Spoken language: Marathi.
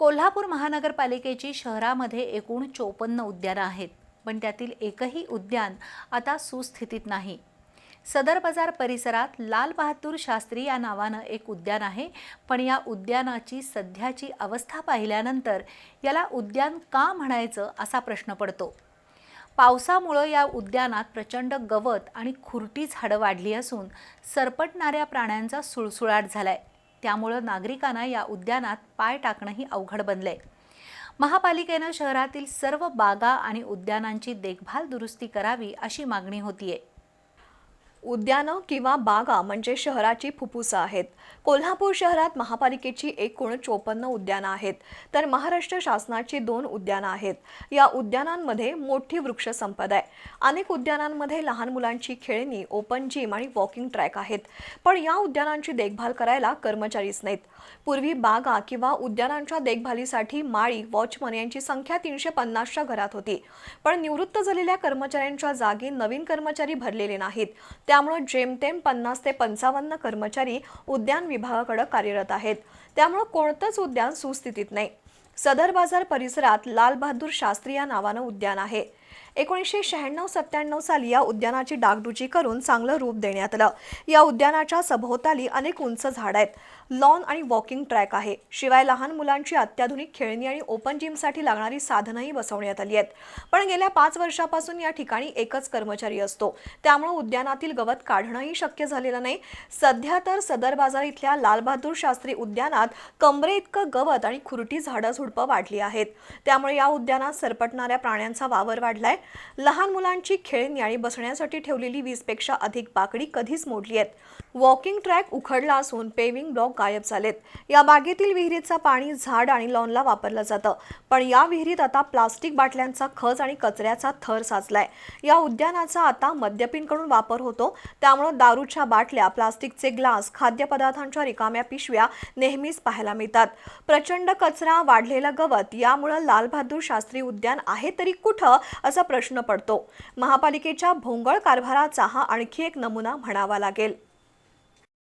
कोल्हापूर महानगरपालिकेची शहरामध्ये एकूण चोपन्न उद्यानं आहेत पण त्यातील एकही उद्यान आता सुस्थितीत नाही. सदर बाजार परिसरात लाल बहादूर शास्त्री या नावानं एक उद्यान आहे पण या उद्यानाची सध्याची अवस्था पाहिल्यानंतर याला उद्यान का म्हणायचं असा प्रश्न पडतो. पावसामुळं या उद्यानात प्रचंड गवत आणि खुरटी झाडं वाढली असून सरपटणाऱ्या प्राण्यांचा सुळसुळाट झाला आहे त्यामुळं नागरिकांना या उद्यानात पाय टाकणंही अवघड बनलंय. महापालिकेनं शहरातील सर्व बागा आणि उद्यानांची देखभाल दुरुस्ती करावी अशी मागणी होतीये. उद्यानं किंवा बागा म्हणजे शहराची फुफ्फुसं आहेत. कोल्हापूर शहरात महापालिकेची एकूण चोपन्न उद्यानं आहेत. तर महाराष्ट्र शासनाची दोन उद्यानं आहेत. या उद्यानांमध्ये मोठी वृक्ष संपदा आहे. अनेक उद्यानांमध्ये लहान मुलांची खेळणी ओपन जिम आणि वॉकिंग ट्रॅक आहेत. पण या उद्यानांची देखभाल करायला कर्मचारीच नाहीत. पूर्वी बागा किंवा उद्यानांच्या देखभालीसाठी माळी वॉचमन यांची संख्या तीनशे पन्नासच्या घरात होती. पण निवृत्त झालेल्या कर्मचाऱ्यांच्या जागी नवीन कर्मचारी भरलेले नाहीत. त्यामुळे जेमतेम पन्नास ते पंचावन्न कर्मचारी उद्यान विभागाकडे कार्यरत आहेत. त्यामुळे कोणतंच उद्यान सुस्थितीत नाही. सदर बाजार परिसरात लालबहादूर शास्त्री या नावानं उद्यान आहे. एकोणीसशे शहाण्णव सत्त्याण्णव साली या उद्यानाची डागडुजी करून चांगलं रूप देण्यात आलं. या उद्यानाच्या सभोवताली अनेक उंच झाड आहेत. लॉन आणि वॉकिंग ट्रॅक आहे. शिवाय लहान मुलांची अत्याधुनिक खेळणी आणि ओपन जिमसाठी लागणारी साधनंही बसवण्यात आली आहेत. पण गेल्या पाच वर्षापासून या ठिकाणी एकच कर्मचारी असतो. त्यामुळे उद्यानातील गवत काढणंही शक्य झालेलं नाही. सध्या तर सदर बाजार इथल्या लालबहादूर शास्त्री उद्यानात कमरे इतकं गवत आणि खुरटी झाडं झुडपं वाढली आहेत. त्यामुळे या उद्यानात सरपटणाऱ्या प्राण्यांचा वावर वाढला आहे लहान मुलांची खेळणी आणि बसण्यासाठी ठेवलेली वीसपेक्षा अधिक बाकडी कधीच मोडली आहेत वॉकिंग ट्रॅक उखडला असून पेविंग ब्लॉक गायब झालेत. या बागेतील विहिरीचा पाणी झाड आणि लॉनला वापरलं जातं. पण या विहिरीत आता प्लास्टिक बाटल्यांचा खच आणि कचऱ्याचा थर साचलाय. या उद्यानाचा आता मद्यपींकडून वापर होतो. त्यामुळे दारूच्या बाटल्या प्लास्टिकचे ग्लास खाद्यपदार्थांच्या रिकाम्या पिशव्या नेहमीच पाहायला मिळतात. प्रचंड कचरा वाढलेलं गवत यामुळं लालबहादूर शास्त्री उद्यान आहे तरी कुठं असा प्रश्न पडतो. महापालिकेच्या भोंगळ कारभाराचा हा आणखी एक नमुना म्हणावा लागेल.